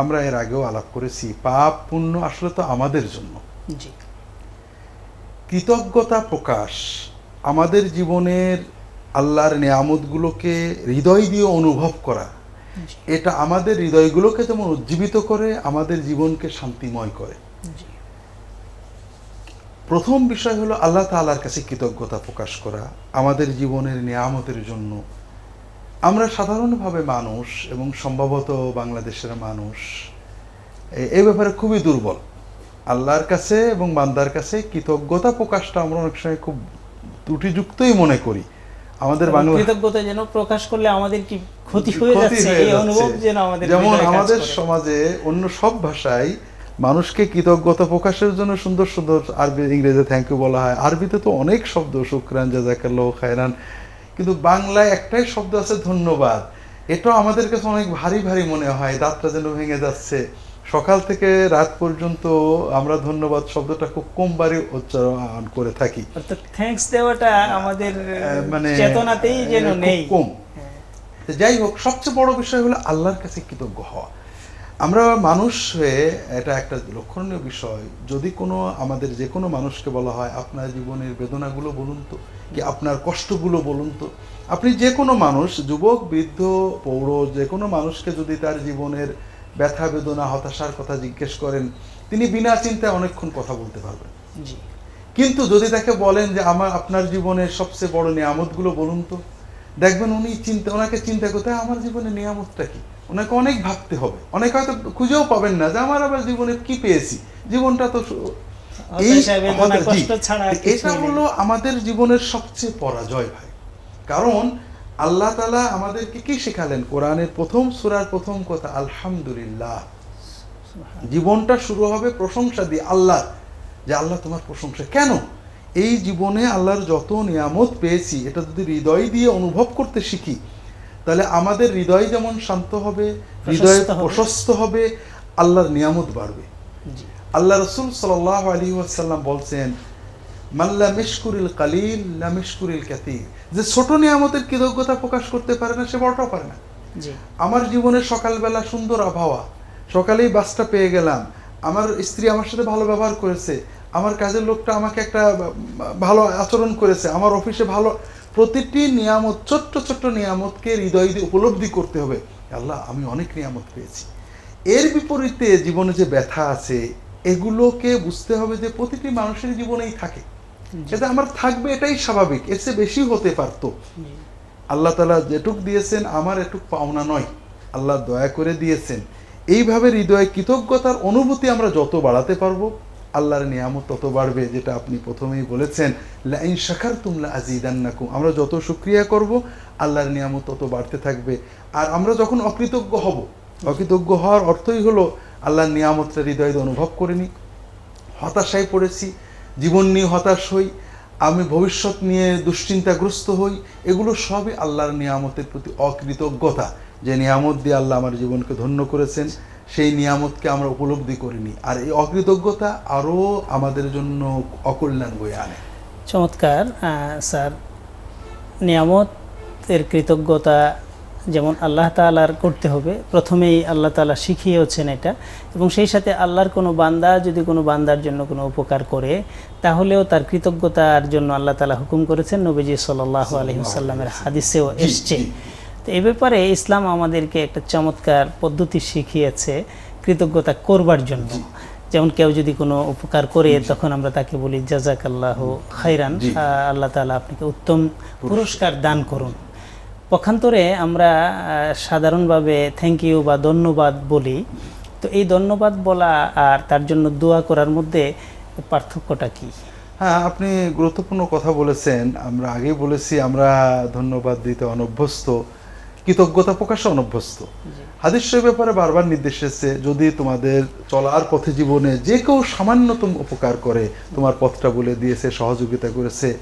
আমরা এর আগেও আলাপ করেছি পাপ পুণ্য আসলে তো আমাদের জন্য। কৃতজ্ঞতা প্রকাশ আমাদের জীবনের আল্লাহর নিয়ামতগুলোকে হৃদয় দিয়ে অনুভব করা এটা আমাদের হৃদয়গুলোকে যেমন উজ্জীবিত করে আমাদের জীবনকে শান্তিময় করে। প্রথম বিষয় হলো আল্লাহ তাআলার কাছে কৃতজ্ঞতা প্রকাশ করা আমাদের জীবনের নিয়ামতের জন্য আমরা সাধারণভাবে মানুষ এবং সম্ভবত বাংলাদেশের মানুষ এই ব্যাপারে খুবই দুর্বল। আল্লাহর কাছে এবং বান্দার কাছে কৃতজ্ঞতা প্রকাশটা আমরা অনেক সময় খুব ত্রুটিযুক্তই মনে করি। আমাদের বাংলা কৃতজ্ঞতা যেন প্রকাশ করলে আমাদের কি ক্ষতি হয়ে যাচ্ছে? এই অনুভব যেন আমাদের যেমন আমাদের সমাজে অন্য সব ভাষায় মানুষকে কৃতজ্ঞতা প্রকাশের জন্য সুন্দর সুন্দর আরবি ইংরেজিতে থ্যাংক ইউ বলা হয়। আরবিতে তো অনেক শব্দ শুক্রান জাজাকাল্লাহ খায়রান কিন্তু বাংলায় একটাই শব্দ আছে ধন্যবাদ। এটাও আমাদের কাছে অনেক ভারী ভারী মনে হয় দাঁতটা যেন ভেঙে যাচ্ছে। সকাল থেকে রাত পর্যন্ত আমরা ধন্যবাদ শব্দটা খুব কম বারে উচ্চারণ করে থাকি। অর্থাৎ থ্যাঙ্কস দেওয়াটা আমাদের মানে চেতনাতেই যেন নেই। কম। হ্যাঁ, যাই হোক সবচেয়ে বড় বিষয় হলো আল্লাহর কাছে কৃতজ্ঞ হওয়া। আমরা মানুষ হয়ে এটা একটা লক্ষণীয় বিষয়। যদি কোনো আমাদের যে কোনো মানুষকে বলা হয় আপনার জীবনের বেদনাগুলো বলুন তো কি আপনার কষ্টগুলো বলুন তো আপনি যে কোনো মানুষ যুবক বৃদ্ধ পৌর যে কোনো মানুষকে যদি তার জীবনের ব্যথা বেদনা হতাশার কথা জিজ্ঞেস করেন তিনি বিনা চিন্তায় অনেকক্ষণ কথা বলতে পারবেন। জি। কিন্তু যদি তাকে বলেন যে আমার আপনার জীবনের সবচেয়ে বড় নিয়ামতগুলো বলুন তো। দেখবেন উনি চিন্তা ওনাকে চিন্তা করতে "হ্যাঁ, আমার জীবনে নিয়ামতটা কি? ওনাকে অনেক ভাবতে হবে। অনেক হয়তো খুঁজেও পাবেন না যে আমার আবার জীবনে কি পেয়েছি? জীবনটা তো এই এটা হলো আমাদের জীবনের সবচেয়ে পরাজয় ভাই। কারণ আল্লাহ তালা আমাদেরকে কি শেখালেন? কোরআনের প্রথম সুরার প্রথম কথা আলহামদুলিল্লাহ। জীবনটা শুরু হবে প্রশংসা দিয়ে আল্লাহ যে আল্লাহ তোমার প্রশংসা। কেন? এই জীবনে আল্লাহর যত নিয়ামত পেয়েছি এটা যদি হৃদয় দিয়ে অনুভব করতে শিখি তাহলে আমাদের হৃদয় যেমন শান্ত হবে হৃদয় প্রশস্ত হবে। আল্লাহর নিয়ামত বাড়বে। আল্লাহ রসুল সাল্লাহ আলী ওয়াসাল্লাম বলছেন মাল্লা মিশকুরিল কালিল লা মিশকুরিল কাতির যে ছোট নিয়ামতের কৃতজ্ঞতা প্রকাশ করতে পারে না সে বড়টাও পারে না। আমার জীবনে সকালবেলা সুন্দর আবহাওয়া সকালেই বাসটা পেয়ে গেলাম। আমার স্ত্রী আমার সাথে ভালো ব্যবহার করেছে। আমার কাজের লোকটা আমাকে একটা ভালো আচরণ করেছে। আমার অফিসে ভালো প্রতিটি নিয়ামত ছোট্ট ছোট্ট নিয়ামতকে হৃদয় দিয়ে উপলব্ধি করতে হবে। আল্লাহ আমি অনেক নিয়ামত পেয়েছি। এর বিপরীতে জীবনে যে ব্যথা আছে এগুলোকে বুঝতে হবে যে প্রতিটি মানুষের জীবনেই থাকে। এটা আমার থাকবে এটাই স্বাভাবিক। এর চেয়ে বেশি হতে পারতো। আল্লাহ তালা যেটুক দিয়েছেন আমার এটুক পাওনা নয়। আল্লাহ দয়া করে দিয়েছেন। এইভাবে হৃদয়ে কৃতজ্ঞতার অনুভূতি আমরা যত বাড়াতে পারব আল্লাহর নিয়ামত তত বাড়বে যেটা আপনি প্রথমেই বলেছেন। লাইন শাখার তুমলা আজিদান্নাকুম আমরা যত সুক্রিয়া করব, আল্লাহর নিয়ামত তত বাড়তে থাকবে। আর আমরা যখন অকৃতজ্ঞ হব, অকৃতজ্ঞ হওয়ার অর্থই হলো আল্লাহর নিয়ামতটা হৃদয়ে অনুভব করিনি হতাশায় পড়েছি, জীবন নিয়ে হতাশ হই, আমি ভবিষ্যৎ নিয়ে দুশ্চিন্তাগ্রস্ত হই, এগুলো সবই আল্লাহর নিয়ামতের প্রতি অকৃতজ্ঞতা। যে নিয়ামত দিয়ে আল্লাহ আমার জীবনকে ধন্য করেছেন সেই নিয়ামতকে আমরা উপলব্ধি করিনি। আর এই অকৃতজ্ঞতা আরও আমাদের জন্য অকল্যাণ বয়ে আনে। চমৎকার স্যার। নিয়ামতের কৃতজ্ঞতা যেমন আল্লাহ তালার করতে হবে প্রথমেই আল্লাহ তালা শিখিয়েছেন এটা। এবং সেই সাথে আল্লাহর কোনো বান্দা যদি কোনো বান্দার জন্য কোনো উপকার করে তাহলেও তার কৃতজ্ঞতার জন্য আল্লাহ তালা হুকুম করেছেন নবীজি সাল্লাহ আলহিমসাল্লামের হাদিসেও এসছে। তো এ ব্যাপারে ইসলাম আমাদেরকে একটা চমৎকার পদ্ধতি শিখিয়েছে কৃতজ্ঞতা করবার জন্য। যেমন কেউ যদি কোনো উপকার করে তখন আমরা তাকে বলি জাজাক আল্লাহ খাইরান। আল্লাহ তালা আপনাকে উত্তম পুরস্কার। দান করুন। পক্ষান্তরে আমরা সাধারণভাবে থ্যাংক ইউ বা ধন্যবাদ বলি। তো এই ধন্যবাদ বলা আর তার জন্য দোয়া করার মধ্যে পার্থক্যটা কি? হ্যাঁ আপনি গুরুত্বপূর্ণ কথা বলেছেন। আমরা আগেই বলেছি আমরা ধন্যবাদ দিতে অনভ্যস্ত। কৃতজ্ঞতা প্রকাশে অনভ্যস্ত। হাদিস ব্যাপারে বারবার নির্দেশ এসেছে যদি তোমাদের চলার পথে জীবনে যে কেউ সামান্যতম উপকার করে তোমার পথটা বলে দিয়েছে সহযোগিতা করেছে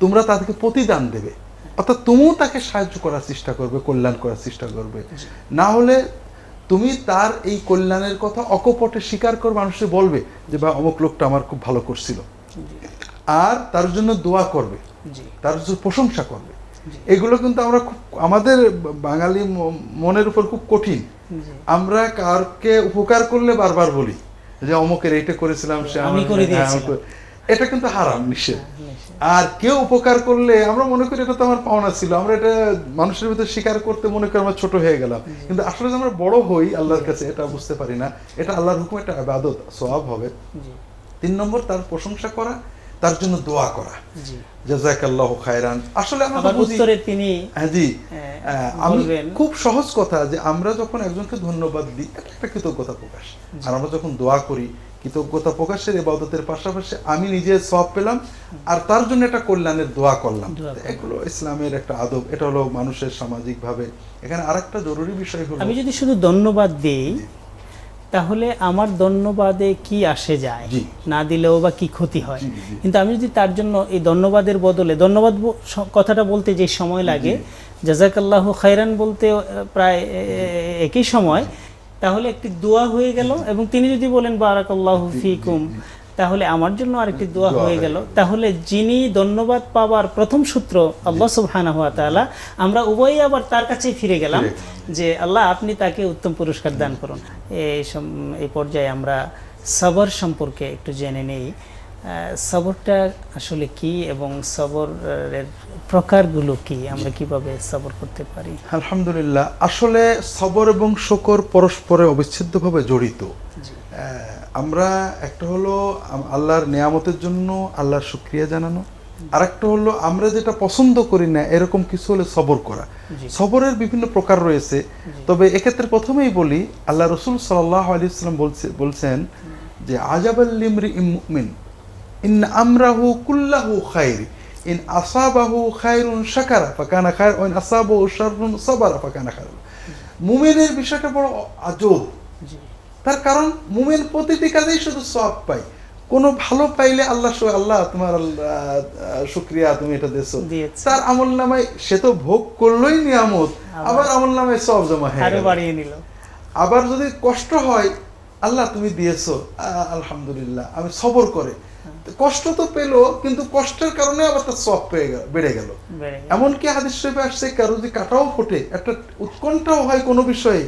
তোমরা তাদেরকে প্রতিদান দেবে। অর্থাৎ তুমিও তাকে সাহায্য করার চেষ্টা করবে কল্যাণ করার চেষ্টা করবে। না হলে তুমি তার এই কল্যাণের কথা অকপটে স্বীকার করে মানুষে বলবে যে বা অমুক লোকটা আমার খুব ভালো করছিল। আর তার জন্য দোয়া করবে। তার জন্য প্রশংসা করবে। এগুলো কিন্তু আমরা খুব আমাদের বাঙালি মনের উপর খুব কঠিন। আমরা কারকে উপকার করলে বারবার বলি যে অমুকের এইটা করেছিলাম সে আমি করে হ্যাঁ। করে- এটা কিন্তু হারাম নিষেধ নিষেধ। আর কেউ উপকার করলে আমরা মনে করি এটা তো আমার পাওনা ছিল আমরা এটা মানুষের ভিতরে স্বীকার করতে মনে করি আমরা ছোট হয়ে গেলাম। কিন্তু আসলে যে আমরা বড় হই আল্লাহর কাছে এটা বুঝতে পারি না। এটা আল্লাহর হুকুম একটা আবাদত সওয়াব হবে। তিন নম্বর তার প্রশংসা করা। তার জন্য দোয়া করা। জাজাকাল্লাহু খায়রান। আসলে আমরা বুঝি তিনি হ্যাঁ জি। হ্যাঁ, আমি খুব সহজ কথা যে আমরা যখন একজনকে ধন্যবাদ দিই একটা কৃতজ্ঞতা প্রকাশ। আর আমরা যখন দোয়া করি কৃতজ্ঞতা প্রকাশের ইবাদতের পাশাপাশি আমি নিজে সব পেলাম আর তার জন্য একটা কল্যাণের দোয়া করলাম। এগুলো ইসলামের একটা আদব। এটা হলো মানুষের সামাজিক ভাবে এখানে আরেকটা জরুরি বিষয় হলো আমি যদি শুধু ধন্যবাদ দিই তাহলে আমার ধন্যবাদে কি আসে যায়? না দিলেও বা কি ক্ষতি হয়। কিন্তু আমি যদি তার জন্য এই ধন্যবাদের বদলে ধন্যবাদ কথাটা বলতে যে সময় লাগে জাজাকাল্লাহ খায়রান বলতে প্রায় একই সময় তাহলে একটি দোয়া হয়ে গেল এবং তিনি যদি বলেন বারাকাল্লাহ ফিকুম তাহলে আমার জন্য আরেকটি দোয়া হয়ে গেল। তাহলে যিনি ধন্যবাদ পাওয়ার প্রথম সূত্র আল্লাহ সুবহানাহু ওয়া তাআলা আমরা উভয়ই আবার তার কাছেই ফিরে গেলাম যে আল্লাহ আপনি তাকে উত্তম পুরস্কার দান করুন। এই এই পর্যায়ে আমরা সবর সম্পর্কে একটু জেনে নেই। সবরটা আসলে কি এবং সবরের প্রকারগুলো কি? আমরা কীভাবে সবর করতে পারি? আলহামদুলিল্লাহ আসলে সবর এবং শকর পরস্পরে অবিচ্ছেদ্যভাবে জড়িত। আমরা একটা হলো আল্লাহর নিয়ামতের জন্য আল্লাহর শুক্রিয়া জানানো। আর একটা হলো আমরা যেটা পছন্দ করি না এরকম কিছু হলে সবর করা। সবরের বিভিন্ন প্রকার রয়েছে। তবে এক্ষেত্রে প্রথমেই বলি আল্লাহ রসুল সাল্লাহ আলিয়াল্লাম বলছে বলছেন যে আজাবাল্লিমরি ইমিন ইন আমরাহু কুল্লাহু খাইর ইন আসাবাহু খায়রুন শাকারা ফাকানা খায়র ওয়াইন আসাবাহু শাররুন সাবারা ফাকানা খায়র মুমিনের বিষয়টা বড় আজব। তার কারণ মুমেন প্রতিটি কাজেই শুধু সব পাই কোনো ভালো পাইলে আল্লাহ আল্লাহ তোমার শুক্রিয়া তুমি এটা দিয়েছে। তার আমল নামায় সে তো ভোগ করলোই নিয়ামত আবার। আমল নামায় সব জমা হয়ে আবার যদি কষ্ট হয় আল্লাহ তুমি দিয়েছ। আলহামদুলিল্লাহ আমি সবর করে। কষ্ট তো পেল কিন্তু কষ্টের কারণে আবার তার সব পেয়ে গেল বেড়ে গেল। এমনকি হাদিস শরীফে আসছে কারও যদি কাটাও ফোটে একটা উৎকণ্ঠাও হয় কোনো বিষয়ে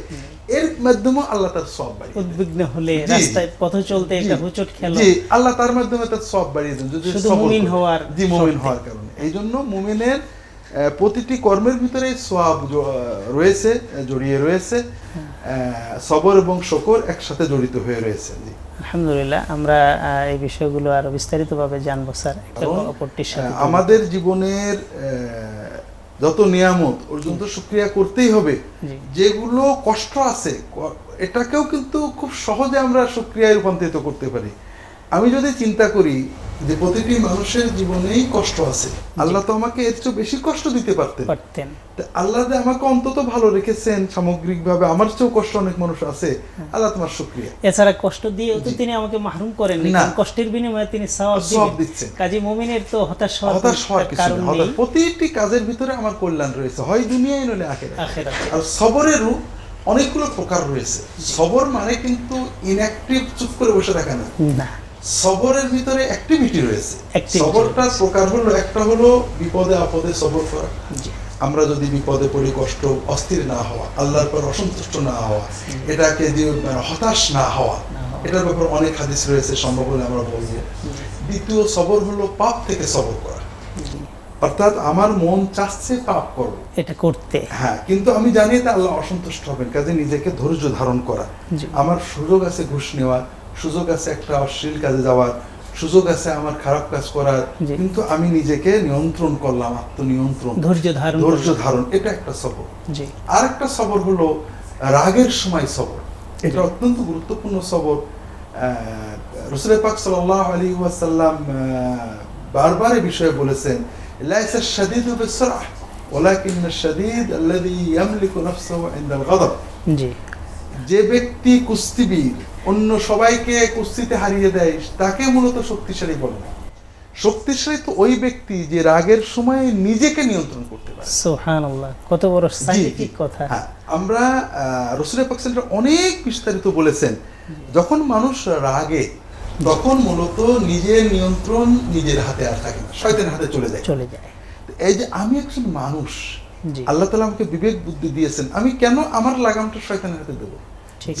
এর মাধ্যমে আল্লাহ তার সব বাড়িয়ে উদ্বিগ্ন হলে রাস্তায় পথ চলতে একটা হুচট খেলো। জি আল্লাহ তার মাধ্যমে তার সব বাড়িয়ে দেন যদি মুমিন হওয়ার জি মুমিন হওয়ার কারণে। এই জন্য মুমিনের প্রতিটি কর্মের ভিতরে সব রয়েছে জড়িয়ে রয়েছে সবর এবং শকর একসাথে জড়িত হয়ে রয়েছে। আলহামদুলিল্লাহ আমরা এই বিষয়গুলো আরও বিস্তারিতভাবে জানব স্যার। আমাদের জীবনের যত নিয়ামত ওর জন্য তো শুক্রিয়া করতেই হবে। যেগুলো কষ্ট আছে এটাকেও কিন্তু খুব সহজে আমরা শুক্রিয়ায় রূপান্তরিত করতে পারি। আমি যদি চিন্তা করি যে প্রতিটি মানুষের জীবনেই কষ্ট আছে আল্লাহ তো আমাকে এর চেয়ে বেশি কষ্ট দিতে পারতেন। পারতেন। আল্লাহ যে আমাকে অন্তত ভালো রেখেছেন সামগ্রিকভাবে আমার চেয়েও কষ্ট অনেক মানুষ আছে আল্লাহ তোমার শুক্রিয়া। এছাড়া কষ্ট দিয়েও তো তিনি আমাকে মাহরুম করেননি না। কষ্টের বিনিময়ে তিনি সওয়াব দিচ্ছেন। কাজী মুমিনের তো হতাশ হওয়ার হতাশ হওয়ার কিছু নেই। প্রতিটি কাজের ভিতরে আমার কল্যাণ রয়েছে। হয় দুনিয়ায় নলে আখেরা আখেরাতে। আর সবরেরও অনেকগুলো প্রকার রয়েছে। সবর মানে কিন্তু ইনঅ্যাক্টিভ চুপ করে বসে থাকা না। না। সবরের ভিতরে অ্যাক্টিভিটি রয়েছে। সবরটার প্রকার হলো একটা হলো বিপদে আপদে সবর করা। আমরা যদি বিপদে পড়ি কষ্ট অস্থির না হওয়া আল্লাহর পর অসন্তুষ্ট না হওয়া এটাকে যে মানে হতাশ না হওয়া এটার ব্যাপারে অনেক হাদিস রয়েছে সম্ভব হলে আমরা বলব। দ্বিতীয় সবর হলো পাপ থেকে সবর করা। অর্থাৎ আমার মন চাচ্ছে পাপ করব। এটা করতে। হ্যাঁ কিন্তু আমি জানি তা আল্লাহ অসন্তুষ্ট হবেন কাজে নিজেকে ধৈর্য ধারণ করা। আমার সুযোগ আছে ঘুষ নেওয়ার। সুযোগ আছে একটা অশ্লীল কাজে যাওয়ার সুযোগ আছে আমার খারাপ কাজ করার কিন্তু আমি নিজেকে নিয়ন্ত্রণ করলাম আত্মনিয়ন্ত্রণ। ধৈর্য ধারণ ধৈর্য ধারণ এটা একটা সবর। আর একটা সবর হলো রাগের সময় সবর। এটা। অত্যন্ত গুরুত্বপূর্ণ সবর। রসুল পাক সাল্লাহ আলী ওয়াসাল্লাম বারবার এই বিষয়ে বলেছেন লাইসা শাদীদ বিসরাহ ওলাকিন শাদীদ আল্লাযী ইয়ামলিকু নাফসাহু ইনদাল গাদাব। যে ব্যক্তি কুস্তিবীর অন্য সবাইকে কুস্তিতে হারিয়ে দেয় তাকে মূলত শক্তিশালী বলে। না শক্তিশালী তো ওই ব্যক্তি যে রাগের সময় নিজেকে নিয়ন্ত্রণ করতে পারে। সুবহানাল্লাহ কত বড় সাইন্টিফিক কথা। হ্যাঁ, আমরা রসুলের পাকসেন্ট অনেক বিস্তারিত বলেছেন। যখন মানুষ রাগে তখন মূলত নিজের নিয়ন্ত্রণ নিজের হাতে আর থাকে না শয়তানের হাতে চলে যায়। চলে যায়। এই যে আমি একজন মানুষ আল্লাহ তালা আমাকে বিবেক বুদ্ধি দিয়েছেন আমি কেন আমার লাগামটা শয়তানের হাতে দেবো?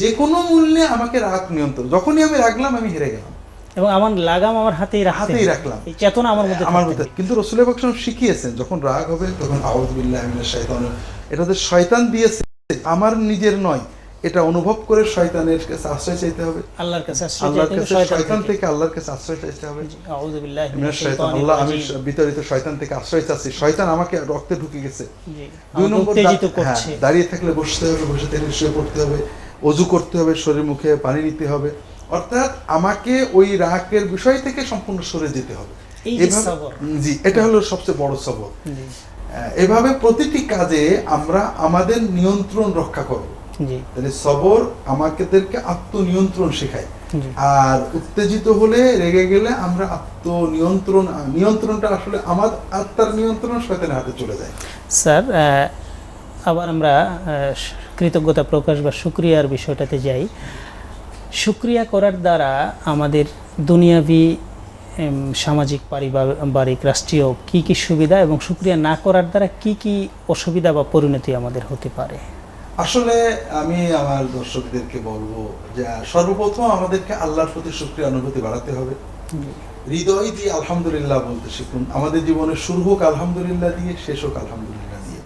যে কোনো মূল্যে আমাকে রাগ নিয়ন্ত্রণ যখনই আমি রাখলাম আমি হেরে গেলাম। এবং আমার লাগাম আমার হাতেই রাখতে হাতেই রাখলাম। এই চেতনা আমার মধ্যে আমার মধ্যে কিন্তু রসুলের বাকসাম শিখিয়েছেন যখন রাগ হবে তখন আউদুল্লাহ শয়তান এটা তো শয়তান দিয়েছে আমার নিজের নয় এটা অনুভব করে শয়তানের কাছে আশ্রয় চাইতে হবে। আল্লাহর কাছে আশ্রয় আল্লাহর কাছে শয়তান থেকে। আল্লাহর কাছে আশ্রয় চাইতে হবে। জি, আউযু বিল্লাহি মিনাশ শয়তান আল্লাহ আমি। বিতাড়িত শয়তান থেকে আশ্রয় চাচ্ছি। শয়তান আমাকে রক্তে ঢুকে গেছে। দুই নম্বর উত্তেজিত দা- হ্যাঁ, করছে। দাঁড়িয়ে থাকলে বসতে হবে বসে থাকলে শুয়ে পড়তে হবে অজু করতে হবে শরীর মুখে পানি নিতে হবে। অর্থাৎ আমাকে ওই রাগের বিষয় থেকে সম্পূর্ণ সরে যেতে হবে। জি এটা হলো সবচেয়ে বড় সবর। এভাবে প্রতিটি কাজে আমরা আমাদের নিয়ন্ত্রণ রক্ষা করব। তাহলে সবর আমাদেরকে আত্মনিয়ন্ত্রণ শেখায়। আর উত্তেজিত হলে রেগে গেলে আমরা আত্মনিয়ন্ত্রণ নিয়ন্ত্রণটা আসলে আমার আত্মার নিয়ন্ত্রণ শয়তানের হাতে চলে যায়। স্যার আবার আমরা কৃতজ্ঞতা প্রকাশ বা সুক্রিয়ার বিষয়টাতে যাই। সুক্রিয়া করার দ্বারা আমাদের দুনিয়াবি সামাজিক পারিবারিক রাষ্ট্রীয় কি কি সুবিধা এবং সুক্রিয়া না করার দ্বারা কি কি অসুবিধা বা পরিণতি আমাদের হতে পারে? আসলে আমি আমার দর্শকদেরকে বলব যে সর্বপ্রথম আমাদেরকে আল্লাহর প্রতি শুক্রিয়া অনুভূতি বাড়াতে হবে। হৃদয় দিয়ে আলহামদুলিল্লাহ বলতে শিখুন। আমাদের জীবনের শুরু হোক আলহামদুলিল্লাহ দিয়ে শেষ হোক আলহামদুলিল্লাহ দিয়ে।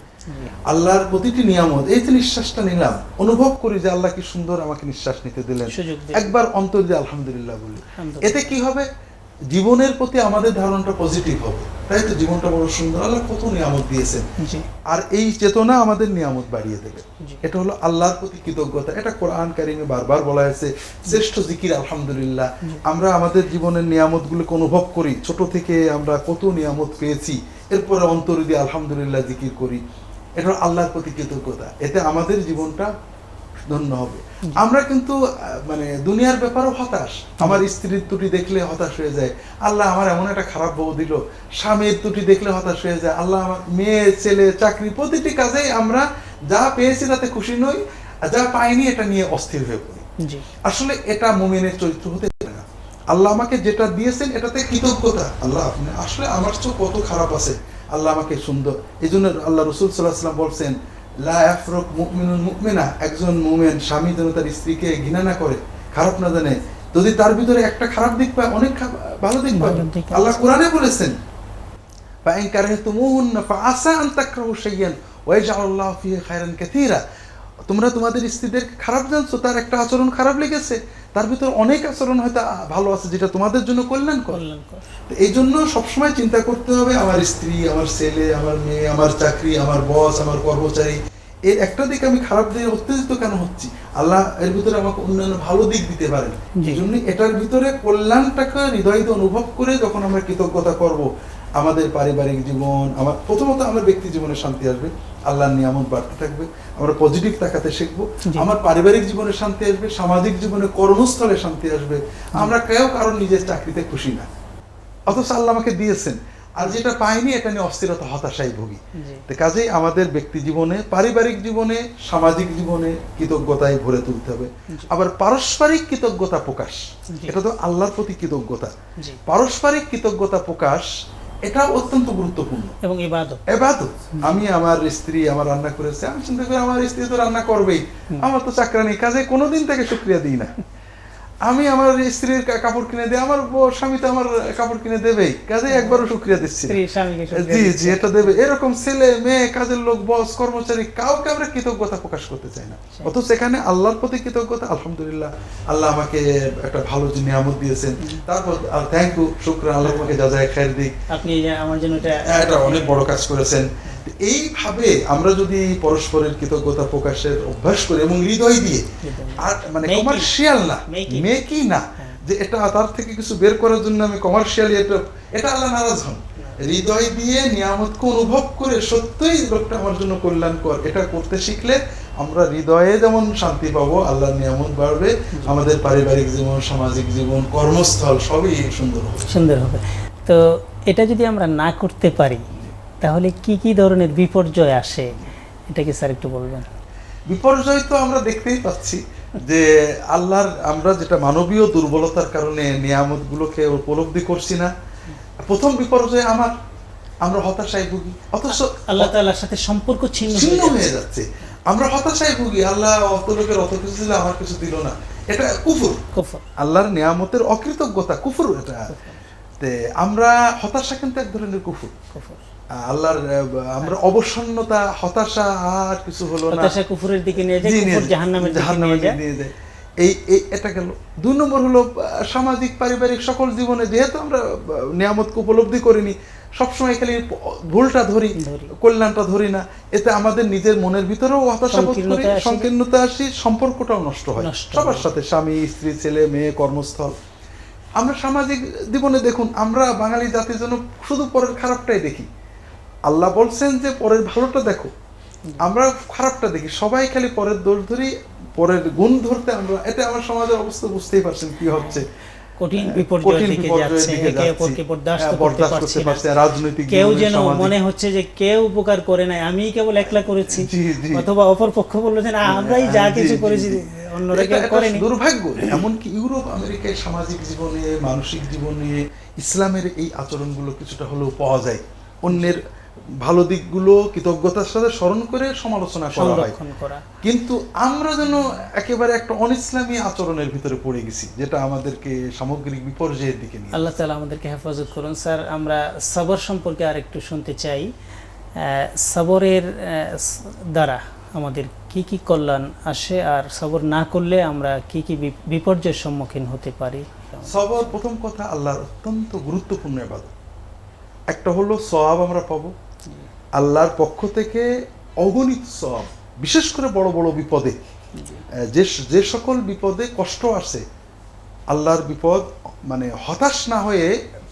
আল্লাহর প্রতিটি নিয়ামত এই যে নিঃশ্বাসটা নিলাম অনুভব করি যে আল্লাহ কি সুন্দর আমাকে নিঃশ্বাস নিতে দিলেন। একবার অন্তর দিয়ে আলহামদুলিল্লাহ বলি। এতে কি হবে? জীবনের প্রতি আমাদের ধারণাটা পজিটিভ হবে। তাই তো? জীবনটা বড় সুন্দর। আল্লাহ কত নিয়ামত দিয়েছেন। আর এই চেতনা আমাদের নিয়ামত বাড়িয়ে দেবে। এটা হলো আল্লাহর প্রতি কৃতজ্ঞতা। এটা কোরআন কারিমে বারবার বলা হয়েছে শ্রেষ্ঠ জিকির আলহামদুলিল্লাহ। আমরা আমাদের জীবনের নিয়ামতগুলোকে অনুভব করি। ছোট থেকে আমরা কত নিয়ামত পেয়েছি। এরপরে অন্তর দিয়ে আলহামদুলিল্লাহ জিকির করি। এটা হলো আল্লাহর প্রতি কৃতজ্ঞতা। এতে আমাদের জীবনটা ধন্য হবে। আমরা কিন্তু মানে দুনিয়ার ব্যাপারও হতাশ। আমার স্ত্রীর ত্রুটি দেখলে হতাশ হয়ে যায়। আল্লাহ আমার এমন একটা খারাপ বউ দিল। স্বামীর ত্রুটি দেখলে হতাশ হয়ে যায়। আল্লাহ আমার মেয়ে ছেলে চাকরি প্রতিটি কাজেই আমরা যা পেয়েছি তাতে খুশি নই আর যা পাইনি এটা নিয়ে অস্থির হয়ে পড়ি। আসলে এটা মুমিনের চরিত্র হতে পারে না। আল্লাহ আমাকে যেটা দিয়েছেন এটাতে কৃতজ্ঞতা। আল্লাহ আপনি আসলে আমার চোখ কত খারাপ আছে। আল্লাহ আমাকে সুন্দর। এই জন্য আল্লাহ রসুল সাল্লাহ সাল্লাম বলছেন লা ইয়াফরুক মুমিনুন মুমিনা একজন মুমিন স্বামী যেন তার স্ত্রীকে ঘৃণা না করে খারাপ না জানে যদি তার ভিতরে একটা খারাপ দিক পায় অনেক খা- ভালো দিক পাবে ভালো দিক আছে। আল্লাহ কোরআনে বলেছেন فإن كرهتموهن فعسى أن تكرهوا شيئا ويجعل الله فيه خيرا كثيرا তোমরা তোমাদের স্ত্রীদের খারাপ জানছো তার একটা আচরণ খারাপ লেগেছে তার ভিতর অনেক আচরণ হয়তো আ- ভালো আছে যেটা তোমাদের জন্য কল্যাণ কর কল্যাণকর তো এই জন্য সবসময় চিন্তা করতে হবে আমার স্ত্রী আমার ছেলে আমার মেয়ে আমার চাকরি আমার বস আমার কর্মচারী এর একটা দিক আমি খারাপ দিয়ে উত্তেজিত কেন হচ্ছি? আল্লাহ এর ভিতরে আমাকে অন্যান্য ভালো দিক দিতে পারেন। এই জন্য এটার ভিতরে কল্যাণটাকে হৃদয় অনুভব করে যখন আমরা কৃতজ্ঞতা করব আমাদের পারিবারিক জীবন আমার প্রথমত আমার ব্যক্তি জীবনে শান্তি আসবে আল্লাহর নিয়ামত বাড়তে থাকবে আমরা পজিটিভ তাকাতে শিখব আমার পারিবারিক জীবনে শান্তি আসবে সামাজিক জীবনে কর্মস্থলে শান্তি আসবে আমরা কেউ কারণ নিজের চাকরিতে খুশি না। অথচ আল্লাহ আমাকে দিয়েছেন। আর যেটা পাইনি এটা নিয়ে অস্থিরতা হতাশায় ভুগি। তো কাজেই আমাদের ব্যক্তি জীবনে পারিবারিক জীবনে সামাজিক জীবনে কৃতজ্ঞতায় ভরে তুলতে হবে। আবার পারস্পরিক কৃতজ্ঞতা প্রকাশ এটা তো আল্লাহর প্রতি কৃতজ্ঞতা। পারস্পরিক কৃতজ্ঞতা প্রকাশ এটা অত্যন্ত গুরুত্বপূর্ণ। এবং ইবাদত। আমি আমার স্ত্রী আমার রান্না করেছে আমি চিন্তা করি আমার স্ত্রী তো রান্না করবেই। আমার তো চাকরা নেই কাজে কোনোদিন তাকে শুক্রিয়া দিই না। আমি আমার স্ত্রীর কাপড় কিনে দিই আমার স্বামী তো আমার কাপড় কিনে দেবেই। কাজে একবারও শুক্রিয়া দিচ্ছি। জি জি এটা দেবে। এরকম ছেলে মেয়ে কাজের লোক বস কর্মচারী কাউকে আমরা কৃতজ্ঞতা প্রকাশ করতে চাই না। অথচ এখানে আল্লাহর প্রতি কৃতজ্ঞতা আলহামদুলিল্লাহ আল্লাহ আমাকে একটা ভালো যে নিয়ামত দিয়েছেন। তারপর থ্যাংক ইউ শুক্র আল্লাহ আমাকে যা যায় খায়ের দিক। আপনি আমার জন্য হ্যাঁ, এটা অনেক বড় কাজ করেছেন। এইভাবে আমরা যদি পরস্পরের কৃতজ্ঞতা প্রকাশের অভ্যাস করি এবং হৃদয় দিয়ে আর মানে কমার্শিয়াল না. মেকি না হ্যাঁ। যে এটা তার থেকে কিছু বের করার জন্য আমি কমার্শিয়ালি এটা এটা আল্লাহ নারাজ হন। হৃদয় দিয়ে নিয়ামতকে অনুভব করে সত্যই লোকটা আমার জন্য কল্যাণকর। এটা করতে শিখলে আমরা হৃদয়ে যেমন শান্তি পাবো আল্লাহর নিয়ামত বাড়বে আমাদের পারিবারিক জীবন সামাজিক জীবন কর্মস্থল সবই সুন্দর হবে। সুন্দর হবে। তো এটা যদি আমরা না করতে পারি তাহলে কি কি ধরনের বিপর্যয় আসে? এটা কি স্যার একটু বলবেন। বিপর্যয় তো আমরা দেখতেই পাচ্ছি যে আল্লাহর আমরা যেটা মানবীয় দুর্বলতার কারণে নিয়ামত গুলোকে উপলব্ধি করছি না। প্রথম বিপর্যয় আমার আমরা হতাশায় ভুগি। অথচ আল্লাহ তাআলার সাথে সম্পর্ক ছিন্ন হয়ে যাচ্ছে। আমরা হতাশায় ভুগি আল্লাহ অত লোকের অত কিছু দিলে আমার কিছু দিল না। এটা কুফুর। কুফর। আল্লাহর নিয়ামতের অকৃতজ্ঞতা কুফুর এটা। তে আমরা হতাশা কিন্তু এক ধরনের কুফুর। কুফর। আল্লাহর আমরা অবসন্নতা হতাশা আর কিছু হলো না। হতাশা কুফরের দিকে নিয়ে যায় কুফর জাহান্নামের দিকে নিয়ে যায়। এই এই এটা গেল। দুই নম্বর হলো সামাজিক পারিবারিক সকল জীবনে যেহেতু আমরা নিয়ামতকে উপলব্ধি করিনি সবসময় খালি ভুলটা ধরি। কল্যাণটা ধরি না। এতে আমাদের নিজের মনের ভিতরেও হতাশা বোধ করি সংকীর্ণতা আসি। সম্পর্কটাও নষ্ট হয়। সবার সাথে স্বামী স্ত্রী ছেলে মেয়ে কর্মস্থল। আমরা সামাজিক জীবনে দেখুন আমরা বাঙালি জাতির জন্য শুধু পরের খারাপটাই দেখি। আল্লাহ বলছেন যে পরের ভালোটা দেখো। আমরা খারাপটা দেখি। সবাই খালি পরের দোষ ধরি পরের গুণ ধরতে আমরা এটা আমার সমাজের অবস্থা বুঝতেই পারছেন কি হচ্ছে। কঠিন বিপর্যয়ের দিকে যাচ্ছে একে অপরকে বরদাস্ত করতে পারছি করতে না। পারছি না। রাজনৈতিক কেউ যেন মনে হচ্ছে যে কেউ উপকার করে নাই আমি কেবল একলা করেছি। জি, জি। অথবা অপর পক্ষ বলল যে না আমরাই যা কিছু করেছি অন্যরা কেউ করেনি। দুর্ভাগ্য। এমনকি ইউরোপ আমেরিকায় সামাজিক জীবনে মানসিক জীবনে ইসলামের এই আচরণগুলো কিছুটা হলেও পাওয়া যায়। অন্যের ভালো দিকগুলো কৃতজ্ঞতার সাথে স্মরণ করে সমালোচনা করা হয়। কিন্তু আমরা যেন একেবারে একটা অনিসলামী আচরণের ভিতরে পড়ে গেছি যেটা আমাদেরকে সামগ্রিক বিপর্যয়ের দিকে নিয়ে। আল্লাহ তালা আমাদেরকে হেফাজত করুন। স্যার আমরা সবর সম্পর্কে আর একটু শুনতে চাই। সবরের দ্বারা আমাদের কি কি কল্যাণ আসে আর সবর না করলে আমরা কি কি বিপর্যয়ের সম্মুখীন হতে পারি? সবর প্রথম কথা আল্লাহর অত্যন্ত গুরুত্বপূর্ণ ইবাদত। একটা হলো সওয়াব আমরা পাবো আল্লাহর পক্ষ থেকে অগণিত সওয়াব বিশেষ করে বড় বড় বিপদে। যে যে সকল বিপদে কষ্ট আসে আল্লাহর বিপদ মানে হতাশ না হয়ে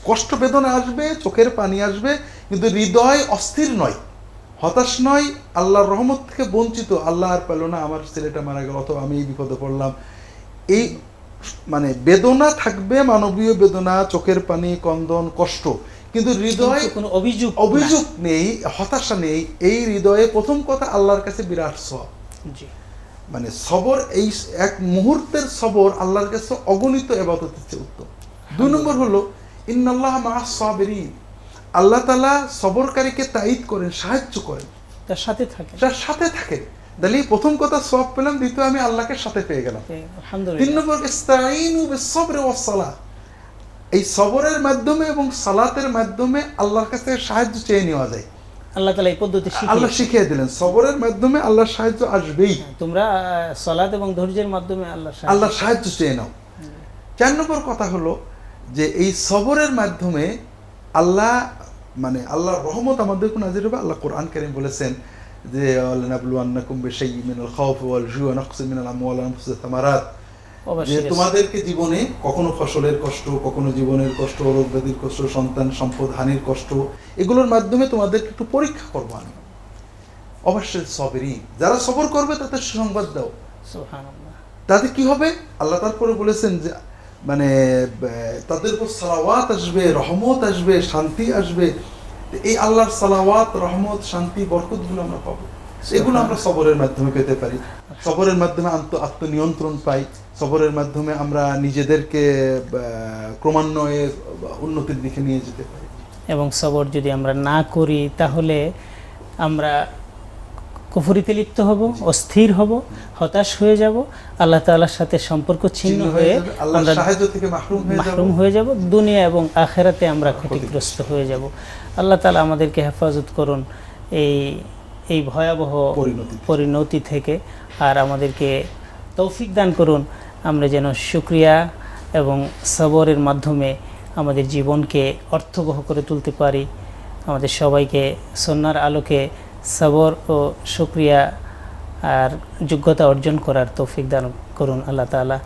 কষ্ট বেদনা আসবে চোখের পানি আসবে কিন্তু হৃদয় অস্থির নয়। হতাশ নয় আল্লাহর রহমত থেকে বঞ্চিত আল্লাহ আর পেল না আমার ছেলেটা মারা গেল অথবা আমি এই বিপদে পড়লাম। এই মানে বেদনা থাকবে মানবীয় বেদনা চোখের পানি কন্দন কষ্ট। কিন্তু হৃদয় কোনো অভিযোগ অভিযোগ নেই হতাশা নেই এই হৃদয়ে প্রথম কথা আল্লাহর কাছে বিরাট সব জি। মানে সবর এই এক মুহূর্তের সবর আল্লাহর কাছে অগণিত এবাদতের চেয়ে উত্তম। দুই নম্বর হলো ইন্নাল্লাহ মা সাবেরিন। আল্লাহ তালা সবরকারীকে তাইদ করেন সাহায্য করেন। তার সাথে থাকে তার সাথে থাকে তাহলে প্রথম কথা সব পেলাম দ্বিতীয় আমি আল্লাহকে সাথে পেয়ে গেলাম। তিন নম্বর ইস্তাইনু ওয়াসসালাহ এই সবরের মাধ্যমে এবং সালাতের মাধ্যমে আল্লাহর কাছ থেকে সাহায্য চেয়ে নেওয়া যায়। আল্লাহ তালা এই পদ্ধতি আল্লাহ শিখিয়ে দিলেন সবরের মাধ্যমে আল্লাহর সাহায্য আসবেই। তোমরা আহ, সলাত এবং ধৈর্যের মাধ্যমে আল্লাহ আল্লাহর সাহায্য চেয়ে নাও। চার নম্বর কথা হলো যে এই সবরের মাধ্যমে আল্লাহ মানে আল্লাহর রহমত আমাদের কোন নাজির হবে। আল্লাহ কোরআন কারীম বলেছেন যে আল্লাহ বিশাইয়্যিন মিনাল খাউফি ওয়াল জু'i ওয়া নাকসিন মিনাল আমওয়ালি ওয়াল আনফুসি ওয়াথ থামারাত যে তোমাদেরকে জীবনে কখনো ফসলের কষ্ট কখনো জীবনের কষ্ট রোগ ব্যাধির কষ্ট সন্তান সম্পদ হানির কষ্ট এগুলোর মাধ্যমে তোমাদেরকে একটু পরীক্ষা করব আমি। অবশ্যই সবেরই। যারা সবর করবে তাদের সুসংবাদ দাও। তাতে কি হবে? আল্লাহ তারপরে বলেছেন যে মানে তাদের উপর সালাওয়াত আসবে রহমত আসবে শান্তি আসবে। এই আল্লাহর সালাওয়াত রহমত শান্তি বরকতগুলো আমরা পাবো। এগুলো আমরা সবরের মাধ্যমে পেতে পারি। সবরের মাধ্যমে আত্ম আত্মনিয়ন্ত্রণ পাই। সবরের মাধ্যমে আমরা নিজেদেরকে ক্রমান্বয়ে উন্নতির দিকে নিয়ে যেতে পারি। এবং সবর যদি আমরা না করি তাহলে আমরা কুফুরিতে লিপ্ত হব অস্থির হব হতাশ হয়ে যাব আল্লাহ তাআলার সাথে সম্পর্ক ছিন্ন হয়ে আমরা মাহরুম হয়ে যাব। দুনিয়া এবং আখেরাতে আমরা ক্ষতিগ্রস্ত। হয়ে যাব। আল্লাহ তাআলা আমাদেরকে হেফাজত করুন এই এই ভয়াবহ পরিণতি থেকে আর আমাদেরকে তৌফিক দান করুন। আমরা যেন সুক্রিয়া এবং সবরের মাধ্যমে আমাদের জীবনকে অর্থবহ করে তুলতে পারি। আমাদের সবাইকে সন্ন্যার আলোকে সবর ও সুক্রিয়া আর যোগ্যতা অর্জন করার তৌফিক দান করুন আল্লাহ তাআলা।